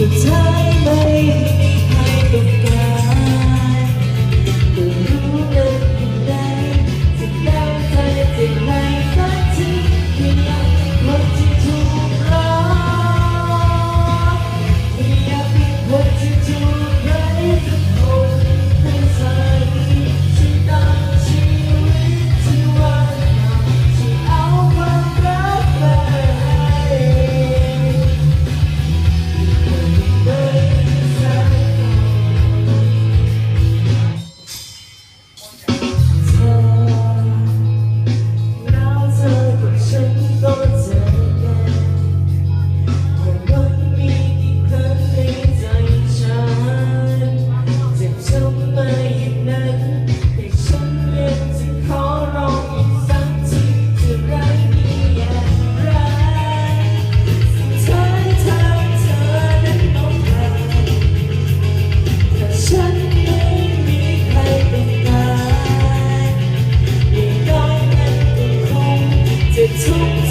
ก็ใช่ไหมให้ต้อง 匆匆。